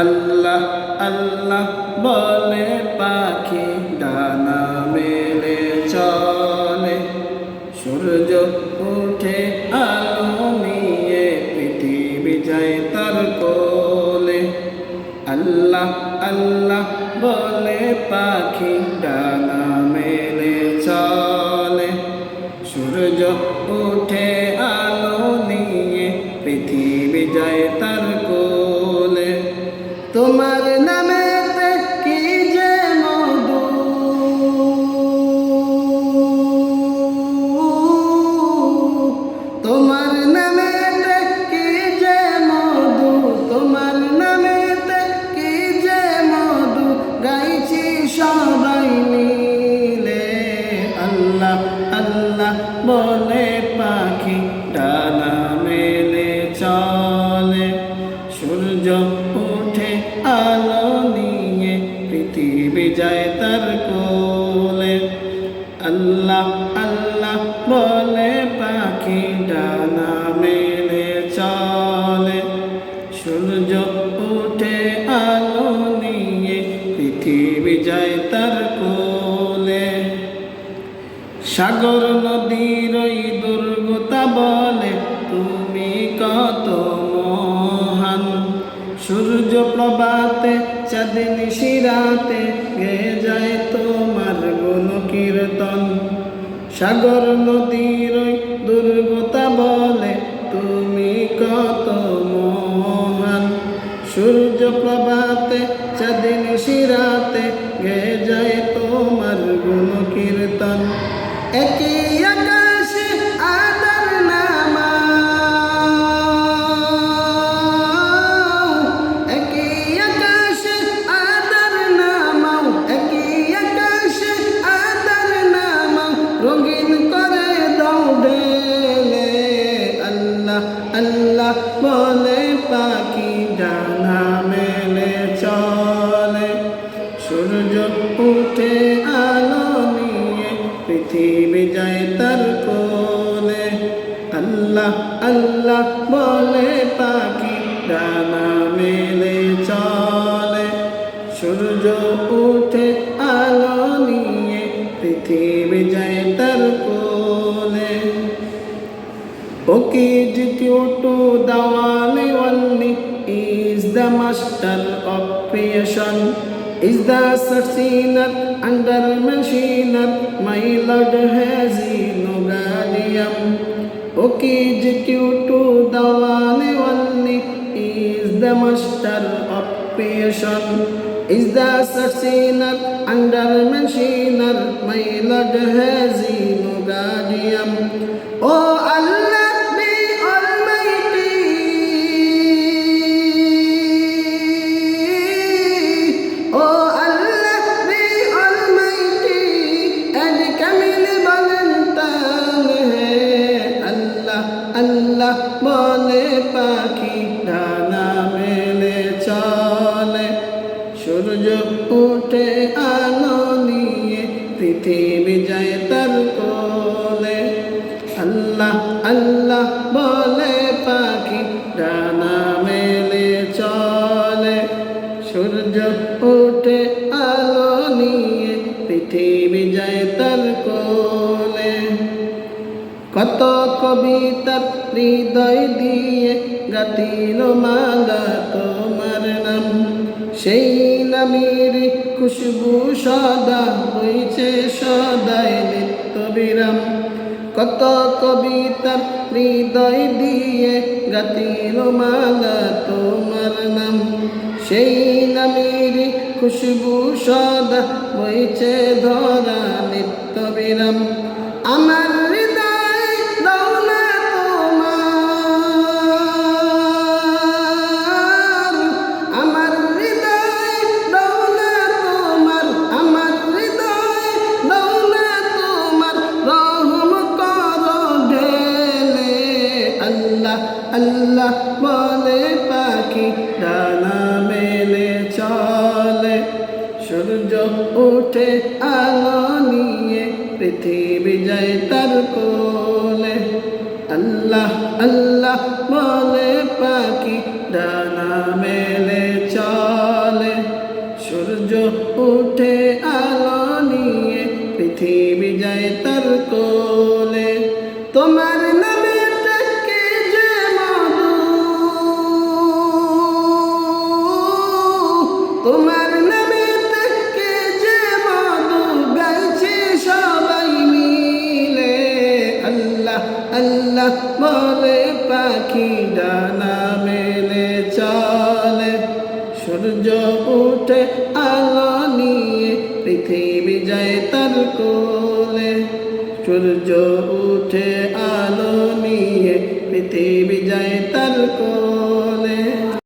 আল্লাহ আল্লাহ বলে পাখি ডানা মেলে চলে। সূর্য উঠে আলো বলে পাখি ডানা মেলে চলে। সূর্য উঠে আলো নিয়ে পৃথিবী যায় তার কোলে। আল্লাহ আল্লাহ বলে পাখি ডানা মেলে চলে। সূর্য উঠে আলো নিয়ে পৃথিবী যায় তার কোলে। সাগর প্রভাতে, চাঁদিন শিরাতে গে যায় তোমার গুণ কীর্তন সাগর নদীর দুর্গতা বলে, তুমি কত মহান। সূর্য প্রভাতে, চাঁদিন শিরাতে গে যায় তোমার গুণ কীর্তন একই আলো নিয়ে পৃথিবী যায় তার কোলে আল্লাহ আল্লাহ বলে পাখি ডানা মেলে চলে। সূর্য উঠে আলো নিয়ে পৃথিবী যায় তার কোলে Okid Kyoto Dawali Wali is the master of creation, is the succeeder under machineer, my Lord has no guardian. Okid Kyoto Dawali Wali is the master of creation, is the succeeder under machineer, my Lord has no guardian. Oh আল্লাহ বলে, পাখি ডানা মেলে চলে। সূর্য উঠে আলো নিয়ে পৃথিবী যায় তার কোলে। আল্লাহ আল্লাহ বলে, পাখি ডানা মেলে চলে। সূর্য উঠে আলো নিয়ে পৃথিবী যায় তার কোলে। কত কবিতার হৃদয় দিয়ে গাতিল মালা তোমার নাম। সেই নামের খুশবু সদা হইছে সদায় নিত্য বিরাম। কত কবিতার হৃদয় দিয়ে গাতিল মালা তোমার নাম। সেই নামের খুশবু সদা বইছে ধরা নিত্য বিরাম। আমার আল্লাহ বলে, পাখি ডানা মেলে চলে। সূর্য উঠে আলো নিয়ে, পৃথিবী যায় তার কোলে। আল্লাহ আল্লাহ বলে, পাখি ডানা মেলে চলে। সূর্য উঠে আল্লাহ বলে পাখি ডানা মেলে চলে। সূর্য উঠে আলো নিয়ে পৃথিবী যায় তার কোলে। সূর্য উঠে আলো নিয়ে পৃথিবী যায় তার কোলে।